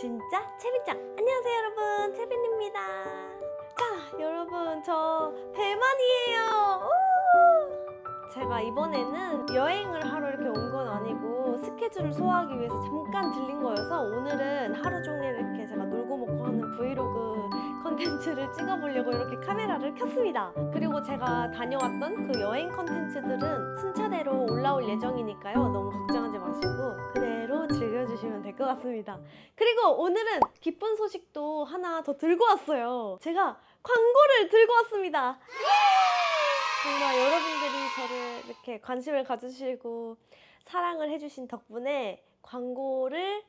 진짜 채빈짱. 안녕하세요 여러분. 채빈입니다. 자 여러분 저 대만이에요. 우! 제가 이번에는 여행을 하러 이렇게 온 건 아니고 스케줄을 소화하기 위해서 잠깐 들린 거여서 오늘은 하루 종일 이렇게 제가 놀고 하는 브이로그 컨텐츠를 찍어보려고 이렇게 카메라를 켰습니다. 그리고 제가 다녀왔던 그 여행 컨텐츠들은 순차대로 올라올 예정이니까요. 너무 걱정하지 마시고 그대로 즐겨주시면 될 것 같습니다. 그리고 오늘은 기쁜 소식도 하나 더 들고 왔어요. 제가 광고를 들고 왔습니다. 정말 여러분들이 저를 이렇게 관심을 가주시고 사랑을 해주신 덕분에 광고를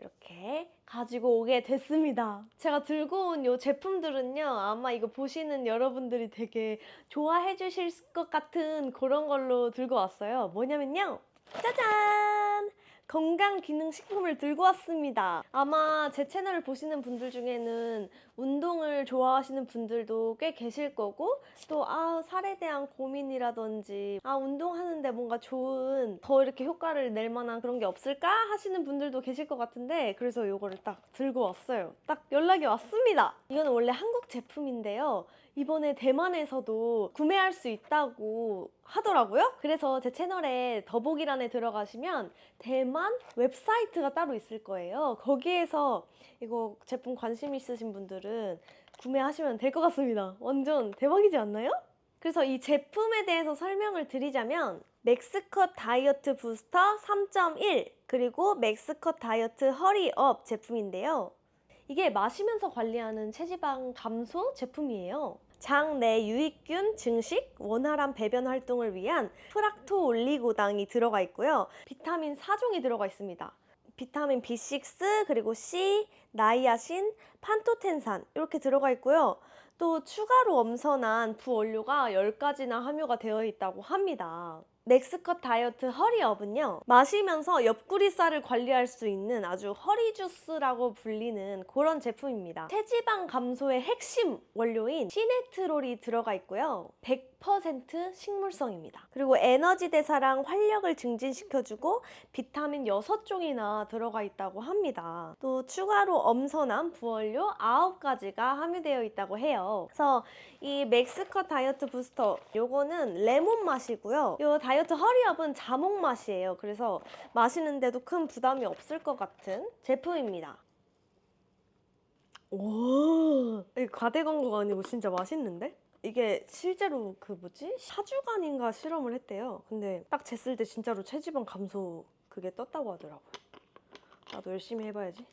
이렇게 가지고 오게 됐습니다. 제가 들고 온 이 제품들은요, 아마 이거 보시는 여러분들이 되게 좋아해 주실 것 같은 그런 걸로 들고 왔어요. 뭐냐면요, 짜잔! 건강기능식품을 들고 왔습니다. 아마 제 채널을 보시는 분들 중에는 운동을 좋아하시는 분들도 꽤 계실 거고, 또, 아, 살에 대한 고민이라든지, 아, 운동하는데 뭔가 좋은, 더 이렇게 효과를 낼 만한 그런 게 없을까? 하시는 분들도 계실 것 같은데, 그래서 이거를 딱 들고 왔어요. 딱 연락이 왔습니다. 이거는 원래 한국 제품인데요. 이번에 대만에서도 구매할 수 있다고 하더라고요. 그래서 제 채널에 더보기란에 들어가시면 대만 웹사이트가 따로 있을 거예요. 거기에서 이거 제품 관심 있으신 분들은 구매하시면 될 것 같습니다. 완전 대박이지 않나요? 그래서 이 제품에 대해서 설명을 드리자면 맥스컷 다이어트 부스터 3.1 그리고 맥스컷 다이어트 허리업 제품인데요. 이게 마시면서 관리하는 체지방 감소 제품이에요. 장내 유익균 증식, 원활한 배변 활동을 위한 프락토 올리고당이 들어가 있고요. 비타민 4종이 들어가 있습니다. 비타민 B6 그리고 C, 나이아신, 판토텐산 이렇게 들어가 있고요. 또 추가로 엄선한 부원료가 10가지나 함유가 되어 있다고 합니다. 맥스컷 다이어트 허리업은요 마시면서 옆구리 살을 관리할 수 있는 아주 허리 주스라고 불리는 그런 제품입니다 체지방 감소의 핵심 원료인 시네트롤이 들어가 있고요 100% 식물성입니다 그리고 에너지 대사랑 활력을 증진시켜주고 비타민 6종이나 들어가 있다고 합니다 또 추가로 엄선한 부원료 9가지가 함유되어 있다고 해요. 그래서 이 맥스컷 다이어트 부스터 요거는 레몬 맛이고요. 요 다이어트 허리업은 자몽 맛이에요. 그래서 마시는데도 큰 부담이 없을 것 같은 제품입니다. 오 이게 과대 광고가 아니고 진짜 맛있는데? 이게 실제로 그 뭐지? 사주간인가 실험을 했대요. 근데 딱 쟀을 때 진짜로 체지방 감소 그게 떴다고 하더라고요. 나도 열심히 해봐야지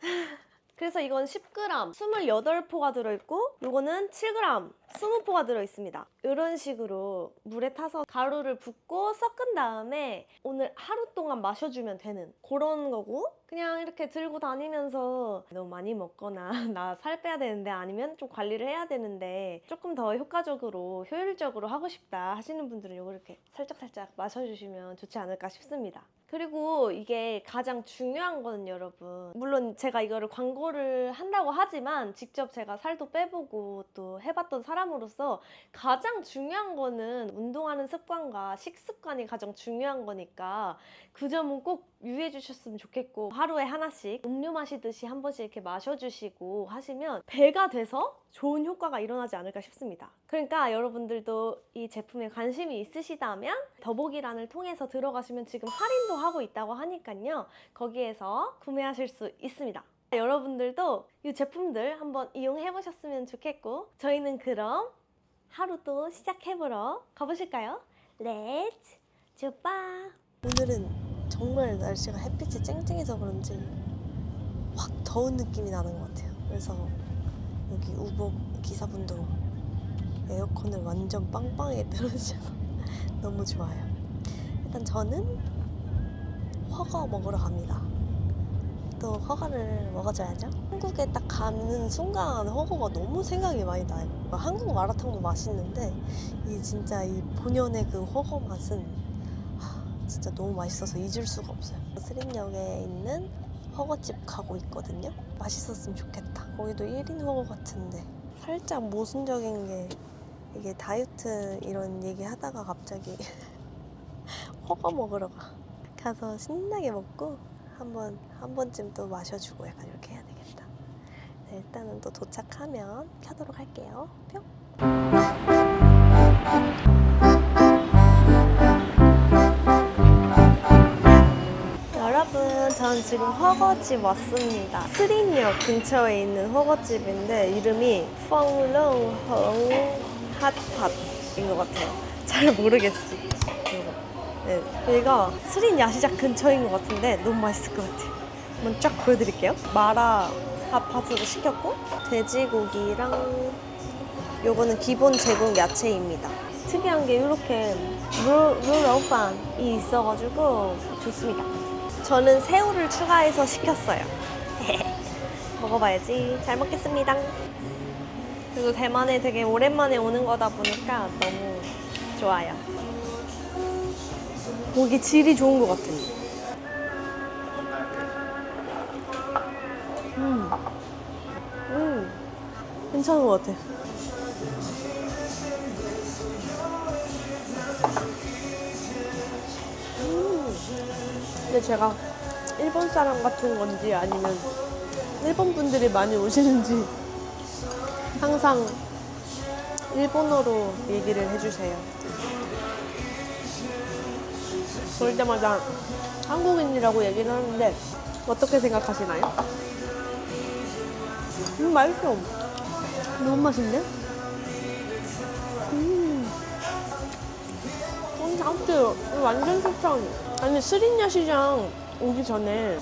그래서 이건 10g, 28포가 들어있고 요거는 7g, 20포가 들어있습니다. 이런 식으로 물에 타서 가루를 붓고 섞은 다음에 오늘 하루 동안 마셔주면 되는 그런 거고 그냥 이렇게 들고 다니면서 너무 많이 먹거나 나 살 빼야 되는데 아니면 좀 관리를 해야 되는데 조금 더 효과적으로 효율적으로 하고 싶다 하시는 분들은 요거 이렇게 살짝살짝 마셔주시면 좋지 않을까 싶습니다. 그리고 이게 가장 중요한 거는 여러분 물론 제가 이거를 광고를 한다고 하지만 직접 제가 살도 빼보고 또 해봤던 사람 으로서 가장 중요한 거는 운동하는 습관과 식습관이 가장 중요한 거니까 그 점은 꼭 유의해 주셨으면 좋겠고 하루에 하나씩 음료 마시듯이 한 번씩 이렇게 마셔주시고 하시면 배가 돼서 좋은 효과가 일어나지 않을까 싶습니다. 그러니까 여러분들도 이 제품에 관심이 있으시다면 더보기란을 통해서 들어가시면 지금 할인도 하고 있다고 하니까요. 거기에서 구매하실 수 있습니다. 여러분들도 이 제품들 한번 이용해 보셨으면 좋겠고 저희는 그럼 하루 또 시작해보러 가보실까요? 렛츠 쭈빠 오늘은 정말 날씨가 햇빛이 쨍쨍해서 그런지 확 더운 느낌이 나는 것 같아요. 그래서 여기 우복 기사분도 에어컨을 완전 빵빵하게 틀어주셔서 너무 좋아요. 일단 저는 허거 먹으러 갑니다. 또 허거를 먹어줘야죠. 한국에 딱 가는 순간 허거가 너무 생각이 많이 나요. 한국 마라탕도 맛있는데 이 진짜 이 본연의 그 허거 맛은 하, 진짜 너무 맛있어서 잊을 수가 없어요. 스림역에 있는 허거집 가고 있거든요. 맛있었으면 좋겠다. 거기도 1인 허거 같은데 살짝 모순적인 게 이게 다이어트 이런 얘기 하다가 갑자기 허거 먹으러 가. 가서 신나게 먹고 한번 한 번쯤 또 마셔주고 약간 이렇게 해야 되겠다. 네, 일단은 또 도착하면 켜도록 할게요. 뿅. 여러분, 전 지금 허거집 왔습니다. 스린역 근처에 있는 허거집인데 이름이 펑렁헝 핫팟인 것 같아요. 잘 모르겠어. 이거. 네, 여기가 스린 야시장 근처인 것 같은데 너무 맛있을 것 같아요. 한번 쫙 보여드릴게요. 마라 핫팟으로 시켰고 돼지고기랑 요거는 기본 제공 야채입니다. 특이한 게 이렇게 루, 루러판이 있어가지고 좋습니다. 저는 새우를 추가해서 시켰어요. 먹어봐야지. 잘 먹겠습니다. 그리고 대만에 되게 오랜만에 오는 거다 보니까 너무 좋아요. 고기 질이 좋은 것 같아요. 음, 음, 괜찮은 것 같아. 음. 근데 제가 일본 사람 같은 건지 아니면 일본 분들이 많이 오시는지 항상 일본어로 얘기를 해주세요. 볼 때마다 한국인이라고 얘기를 하는데 어떻게 생각하시나요? 음 맛있어. 너무 맛있네. 음. 음, 잡죠. 완전 추천. 아니 스린야 시장 오기 전에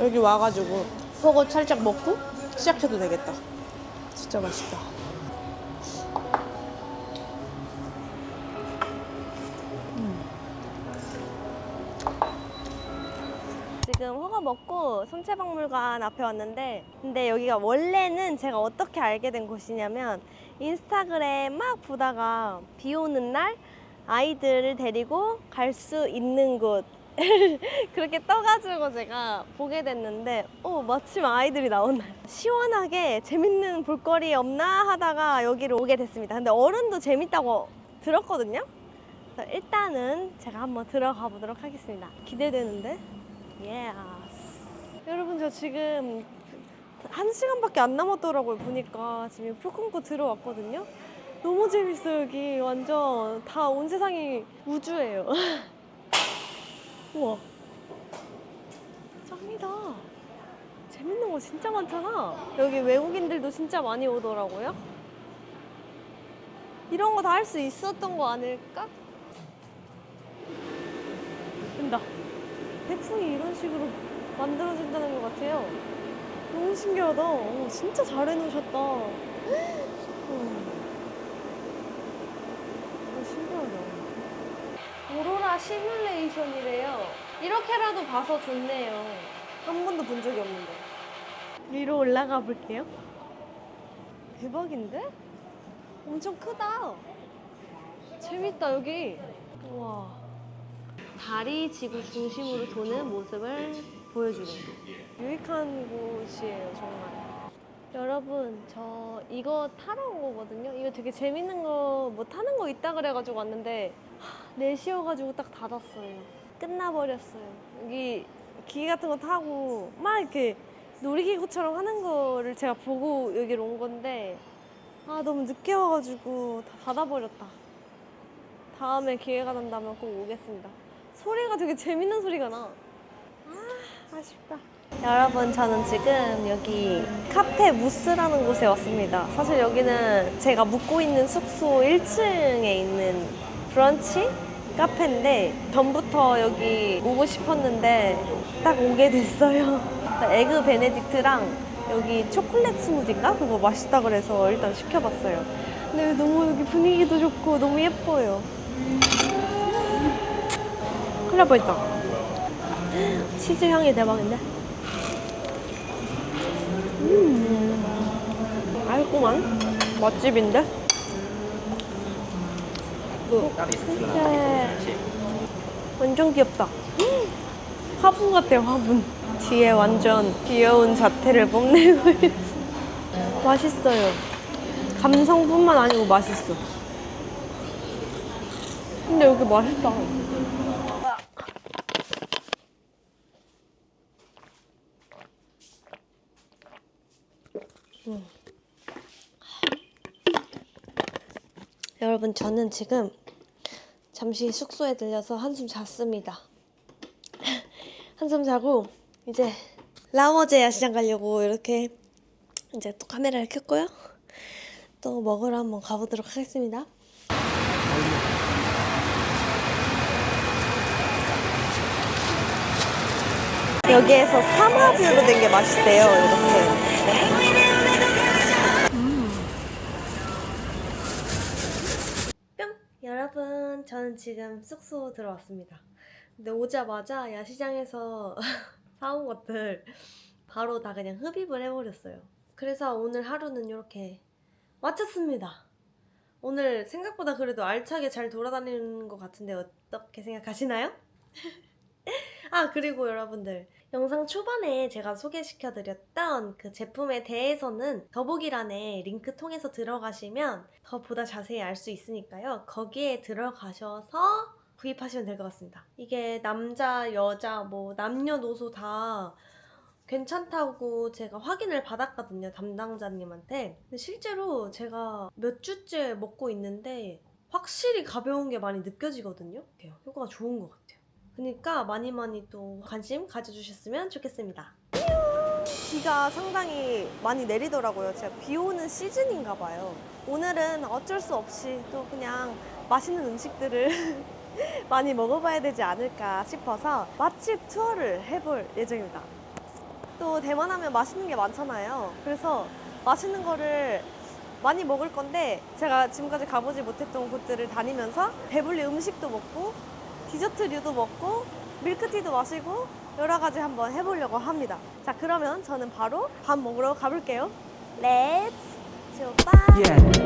여기 와가지고 허거 살짝 먹고 시작해도 되겠다. 진짜 맛있다. 지금 허거 먹고 손체박물관 앞에 왔는데 근데 여기가 원래는 제가 어떻게 알게 된 곳이냐면 인스타그램 막 보다가 비 오는 날 아이들을 데리고 갈 수 있는 곳. 그렇게 떠가지고 제가 보게 됐는데 어 마침 아이들이 나오나요 시원하게 재밌는 볼거리 없나 하다가 여기를 오게 됐습니다. 근데 어른도 재밌다고 들었거든요. 일단은 제가 한번 들어가 보도록 하겠습니다. 기대되는데 예스. 여러분 저 지금 한 시간밖에 안 남았더라고요 보니까 지금 풀콤코 들어왔거든요. 너무 재밌어요 여기 완전 다 온 세상이 우주예요. 우와 짱이다. 재밌는 거 진짜 많잖아. 여기 외국인들도 진짜 많이 오더라고요. 이런 거 다 할 수 있었던 거 아닐까? 된다. 태풍이 이런 식으로 만들어진다는 것 같아요. 너무 신기하다. 어, 진짜 잘 해놓으셨다. 음. 어, 신기하다. 오로라 시뮬레이션이래요. 이렇게라도 봐서 좋네요. 한 번도 본 적이 없는데. 위로 올라가 볼게요. 대박인데? 엄청 크다. 재밌다, 여기. 우와. 달이 지구 중심으로 도는 모습을 보여주는 유익한 곳이에요 정말. 여러분 저 이거 타러 온 거거든요. 이거 되게 재밌는 거 뭐 타는 거 있다 그래가지고 왔는데 하, 4시여가지고 딱 닫았어요. 끝나버렸어요. 여기 기계 같은 거 타고 막 이렇게 놀이기구처럼 하는 거를 제가 보고 여기로 온 건데 아 너무 늦게 와가지고 다 닫아버렸다. 다음에 기회가 된다면 꼭 오겠습니다 소리가 되게 재밌는 소리가 나. 아, 아쉽다. 여러분, 저는 지금 여기 카페 무스라는 곳에 왔습니다. 사실 여기는 제가 묵고 있는 숙소 1층에 있는 브런치 카페인데 전부터 여기 오고 싶었는데 딱 오게 됐어요. 에그 베네딕트랑 여기 초콜릿 스무디인가? 그거 맛있다 그래서 일단 시켜봤어요. 근데 너무 여기 분위기도 좋고 너무 예뻐요. 큰일 날 뻔했다. 치즈 향이 대박인데? 음, 알고만 맛집인데? 그, 진짜 완전 귀엽다. 음, 화분 같아요, 화분. 뒤에 완전 귀여운 자태를 뽐내고 있어. 맛있어요. 감성뿐만 아니고 맛있어. 근데 여기 맛있다. 음. 여러분 저는 지금 잠시 숙소에 들려서 한숨 잤습니다. 한숨 자고 이제 라워제 야 시장 가려고 이렇게 이제 또 카메라를 켰고요. 또 먹으러 한번 가보도록 하겠습니다. 여기에서 삼합으로 된 게 맛있대요. 이렇게. 뿅! 여러분, 저는 지금 숙소 들어왔습니다. 근데 오자마자 야시장에서 사온 것들 바로 다 그냥 흡입을 해버렸어요. 그래서 오늘 하루는 이렇게 마쳤습니다. 오늘 생각보다 그래도 알차게 잘 돌아다니는 것 같은데 어떻게 생각하시나요? 아, 그리고 여러분들. 영상 초반에 제가 소개시켜드렸던 그 제품에 대해서는 더보기란에 링크 통해서 들어가시면 더 보다 자세히 알 수 있으니까요. 거기에 들어가셔서 구입하시면 될 것 같습니다. 이게 남자, 여자, 뭐 남녀노소 다 괜찮다고 제가 확인을 받았거든요. 담당자님한테. 근데 실제로 제가 몇 주째 먹고 있는데 확실히 가벼운 게 많이 느껴지거든요. 효과가 좋은 것 같아요. 그러니까 많이 많이 또 관심 가져주셨으면 좋겠습니다. 비가 상당히 많이 내리더라고요. 제가 비 오는 시즌인가 봐요. 오늘은 어쩔 수 없이 또 그냥 맛있는 음식들을 많이 먹어봐야 되지 않을까 싶어서 맛집 투어를 해볼 예정입니다. 또 대만 하면 맛있는 게 많잖아요. 그래서 맛있는 거를 많이 먹을 건데 제가 지금까지 가보지 못했던 곳들을 다니면서 배불리 음식도 먹고 디저트류도 먹고 밀크티도 마시고 여러 가지 한번 해보려고 합니다. 자 그러면 저는 바로 밥 먹으러 가볼게요. 렛츠 출발! Yeah.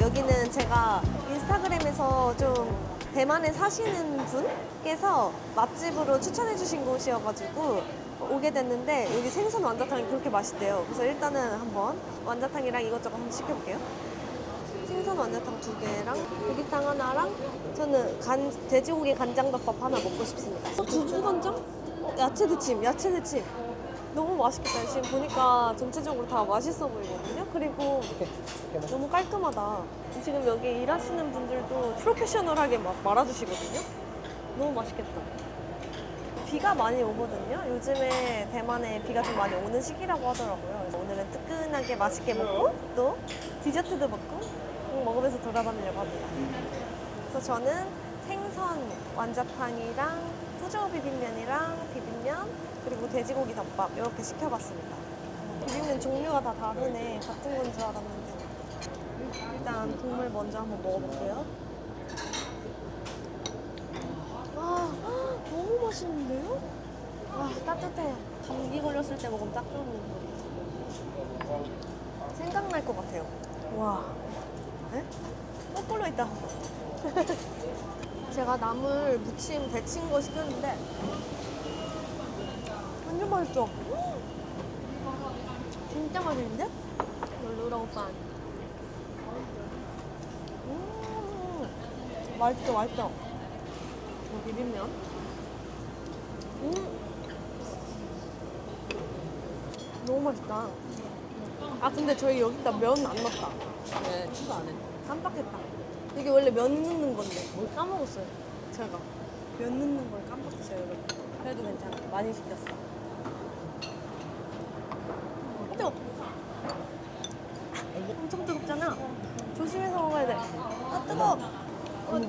여기는 제가 인스타그램에서 좀 대만에 사시는 분께서 맛집으로 추천해 주신 곳이어가지고 오게 됐는데 여기 생선 완자탕이 그렇게 맛있대요. 그래서 일단은 한번 완자탕이랑 이것저것 한번 시켜볼게요. 생선 완자탕 두 개랑 고기탕 하나랑 저는 간, 돼지고기 간장덮밥 하나 먹고 싶습니다. 어, 두부 간장? 어, 야채 드침, 야채 드침. 너무 맛있겠다. 지금 보니까 전체적으로 다 맛있어 보이거든요. 그리고 너무 깔끔하다. 지금 여기 일하시는 분들도 프로페셔널하게 막 말아주시거든요. 너무 맛있겠다. 비가 많이 오거든요. 요즘에 대만에 비가 좀 많이 오는 시기라고 하더라고요. 오늘은 뜨끈하게 맛있게 먹고 또 디저트도 먹고 꼭 먹으면서 돌아다니려고 합니다. 그래서 저는 생선 완자탕이랑 푸저 비빔면이랑 비빔면 그리고 돼지고기 덮밥 이렇게 시켜봤습니다. 비빔면 종류가 다 다르네. 같은 건 줄 알았는데. 일단 국물 먼저 한번 먹어볼게요. 아, 너무 맛있는데요? 와, 따뜻해. 감기 걸렸을 때 먹으면 딱 좋은 거. 생각날 것 같아요. 와. 에? 거꾸로 있다. 제가 나물 무침 데친 거 시켰는데 완전 맛있어. 진짜 맛있는데? 놀러 오빠. 음, 맛있어, 맛있어. 어, 비빔면. 음. 너무 맛있다. 아, 근데 저희 여기다 면 안 넣었다. 네, 추가 안 해. 깜빡했다. 이게 원래 면 넣는 건데. 뭘 까먹었어요. 제가. 면 넣는 걸 깜빡했어요, 여러분. 그래도 괜찮아. 많이 시켰어. 뜨거. 엄청 뜨겁잖아. 조심해서 먹어야 돼. 아 뜨거. 어,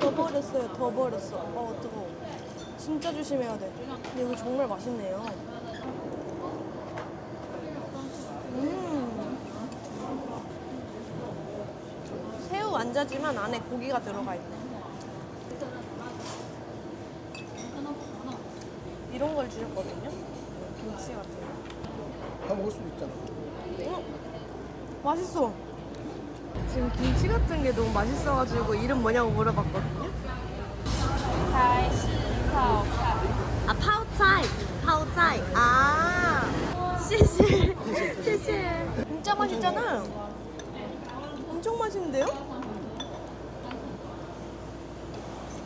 더 버렸어요. 더 버렸어. 어 뜨거. 진짜 조심해야 돼. 근데 여기 정말 맛있네요. 음. 새우 완자지만 안에 고기가 들어가 있네. 이런 걸 주셨거든요. 김치 같은 거. 다 먹을 수도 있잖아. 어? 맛있어. 지금 김치 같은 게 너무 맛있어가지고 이름 뭐냐고 물어봤거든요. 아파 파오차이. 아, 씨씨. 진짜 맛있잖아. 엄청 맛있는데요?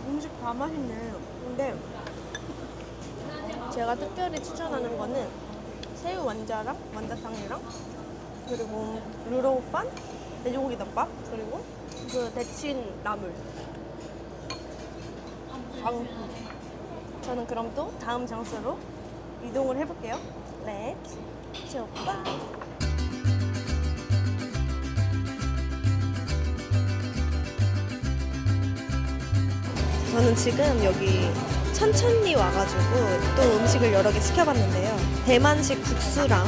음식 다 맛있네. 근데 제가 특별히 추천하는 거는 새우 완자랑 완자탕이랑 그리고 루로우판 돼지고기 덮밥 그리고 그 데친 나물. 아우. 저는 그럼 또 다음 장소로 이동을 해볼게요. 렛츠 출발. 저는 지금 여기 천천히 와가지고 또 음식을 여러 개 시켜봤는데요. 대만식 국수랑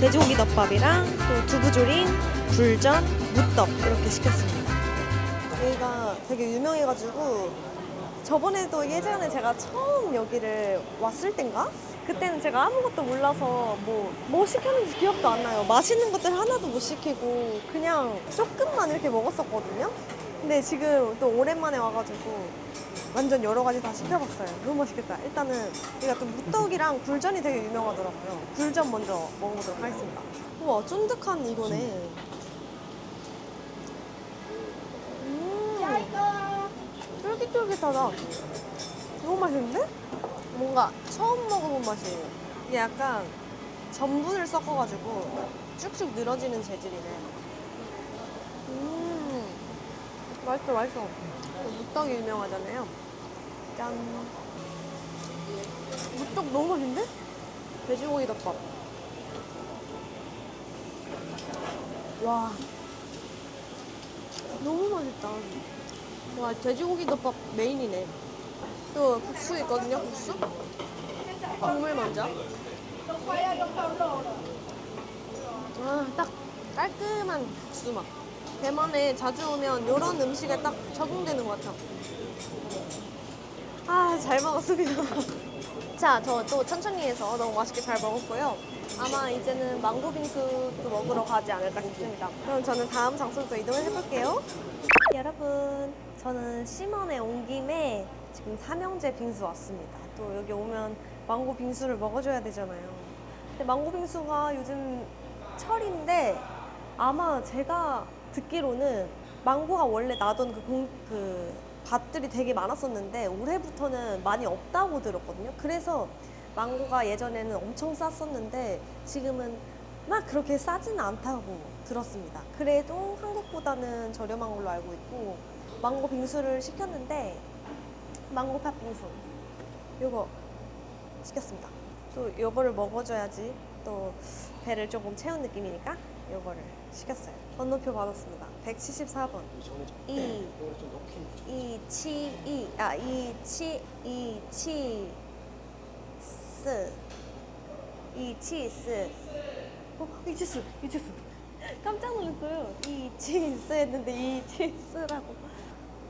돼지고기 덮밥이랑 또 두부조림, 굴전, 무떡 이렇게 시켰습니다. 여기가 되게 유명해가지고 저번에도 예전에 제가 처음 여기를 왔을 땐가? 그때는 제가 아무것도 몰라서 뭐, 뭐 시켰는지 기억도 안 나요. 맛있는 것들 하나도 못 시키고 그냥 조금만 이렇게 먹었었거든요. 근데 지금 또 오랜만에 와가지고 완전 여러 가지 다 시켜봤어요. 너무 맛있겠다. 일단은 여기가 또 무떡이랑 굴전이 되게 유명하더라고요. 굴전 먼저 먹어보도록 하겠습니다. 우와, 쫀득한 이거네. 음, 쫄깃쫄깃하다. 너무 맛있는데? 뭔가 처음 먹어본 맛이에요. 이게 약간 전분을 섞어가지고 쭉쭉 늘어지는 재질이네. 음, 맛있어, 맛있어. 무떡이 유명하잖아요. 짠. 무떡 너무 맛있는데? 돼지고기 덮밥. 와. 너무 맛있다. 와, 돼지고기 덮밥 메인이네. 또 국수 있거든요, 국수? 국물 먼저. 아, 딱 깔끔한 국수 맛. 대만에 자주 오면 이런 음식에 딱 적응되는 것 같아요. 아, 잘 먹었습니다. 자, 저 또 천천히 해서 너무 맛있게 잘 먹었고요. 아마 이제는 망고 빙수도 먹으러 가지 않을까 싶습니다. 그럼 저는 다음 장소로 또 이동을 해볼게요. 여러분, 저는 심원에 온 김에 지금 삼형제 빙수 왔습니다. 또 여기 오면 망고 빙수를 먹어줘야 되잖아요. 근데 망고 빙수가 요즘 철인데 아마 제가 듣기로는 망고가 원래 나던 그, 공, 그 밭들이 되게 많았었는데 올해부터는 많이 없다고 들었거든요. 그래서 망고가 예전에는 엄청 쌌었는데 지금은 막 그렇게 싸지는 않다고 들었습니다. 그래도 한국보다는 저렴한 걸로 알고 있고 망고 빙수를 시켰는데 망고 팥빙수 요거 시켰습니다. 또 요거를 먹어줘야지 또 배를 조금 채운 느낌이니까 요거를 시켰어요. 번호표 받았습니다. 174번. 이, 이거를 좀 넣기 이, 치, 이, 아, 이, 치, 이, 치, 스. 이, 치, 스. 어, 이치스, 이치스. 깜짝 놀랐어요. 이, 치, 스 했는데 이, 치, 스라고.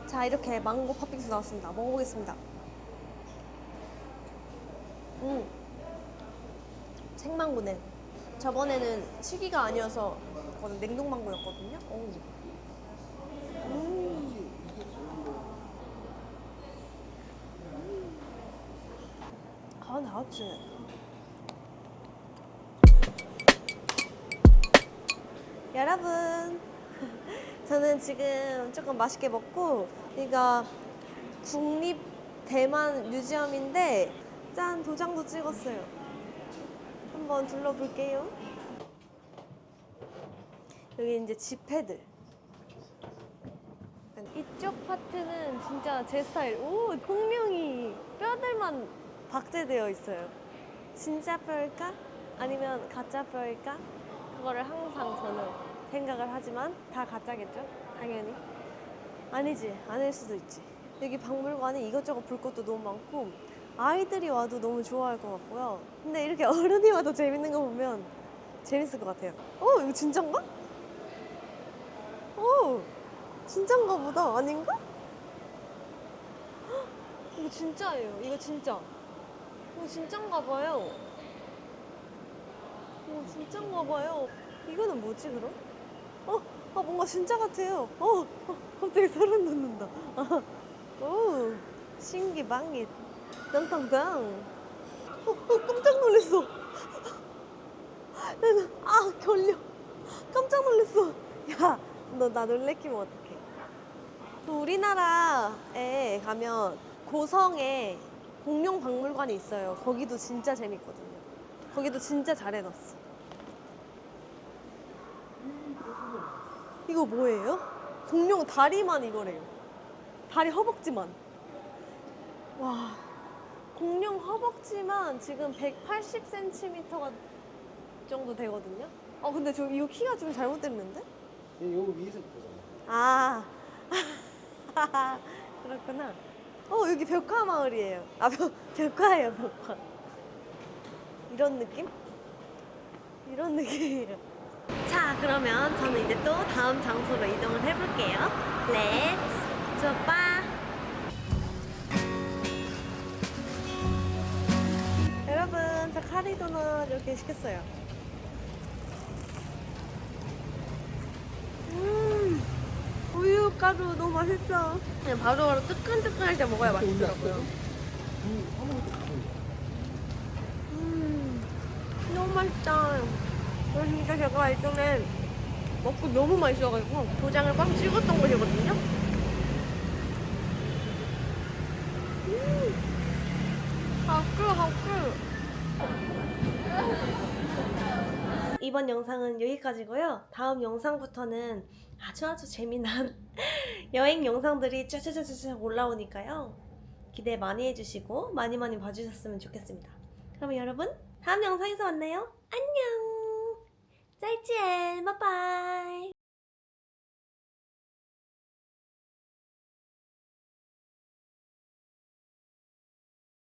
자, 이렇게 망고 팥빙수 나왔습니다. 먹어보겠습니다. 음. 생망고네. 저번에는 치기가 아니어서 그거는 냉동망고였거든요. 어우. 음. 아, 나왔지. 여러분, 저는 지금 조금 맛있게 먹고, 여기가 국립 대만 뮤지엄인데, 짠, 도장도 찍었어요. 한번 둘러볼게요. 여기 이제 지폐들. 이쪽 파트는 진짜 제 스타일. 오, 공룡이 뼈들만 박제되어 있어요. 진짜 뼈일까? 아니면 가짜 뼈일까? 그거를 항상 저는 생각을 하지만 다 가짜겠죠? 당연히. 아니지, 아닐 수도 있지. 여기 박물관에 이것저것 볼 것도 너무 많고 아이들이 와도 너무 좋아할 것 같고요. 근데 이렇게 어른이 와도 재밌는 거 보면 재밌을 것 같아요. 어, 이거 진짠가? 오, 진짠가 보다. 아닌가? 헉, 이거 진짜예요. 이거 진짜. 이거 진짠가 봐요. 이거 진짠가 봐요. 이거는 뭐지 그럼? 어, 아 뭔가 진짜 같아요. 어, 어 갑자기 소름 돋는다. 오, 신기방기. 땅땅땅. 어, 어, 깜짝 놀랐어. 나는 아 결려. 깜짝 놀랐어. 야, 너 나 놀래키면 어떡해? 또 우리나라에 가면 고성에 공룡 박물관이 있어요. 거기도 진짜 재밌거든요. 거기도 진짜 잘 해놨어. 이거 뭐예요? 공룡 다리만 이거래요. 다리 허벅지만. 와. 공룡 허벅지만 지금 180cm가 정도 되거든요. 어 근데 저 이거 키가 좀 잘못됐는데? 얘 여기 위에서 보잖아. 아 그렇구나. 어 여기 벽화 마을이에요. 아 벽, 벽화예요 벽화. 이런 느낌? 이런 느낌이에요. 자 그러면 저는 이제 또 다음 장소로 이동을 해볼게요. 렛츠 출발. 여러분 저 카리 도넛 이렇게 시켰어요. 음. 우유 가루 너무 맛있어. 그냥 바로바로 뜨끈뜨끈할 때 먹어야 맛있더라고요. 음, 너무 맛있다. 이거 진짜 제가 예전에 먹고 너무 맛있어가지고 도장을 꽉 찍었던 곳이거든요. 음, 하크 하크. 이번 영상은 여기까지고요. 다음 영상부터는 아주 아주 재미난 여행 영상들이 짜자자자자 올라오니까요. 기대 많이 해주시고 많이 많이 봐주셨으면 좋겠습니다. 그러면 여러분 다음 영상에서 만나요. 안녕. 再见，拜拜。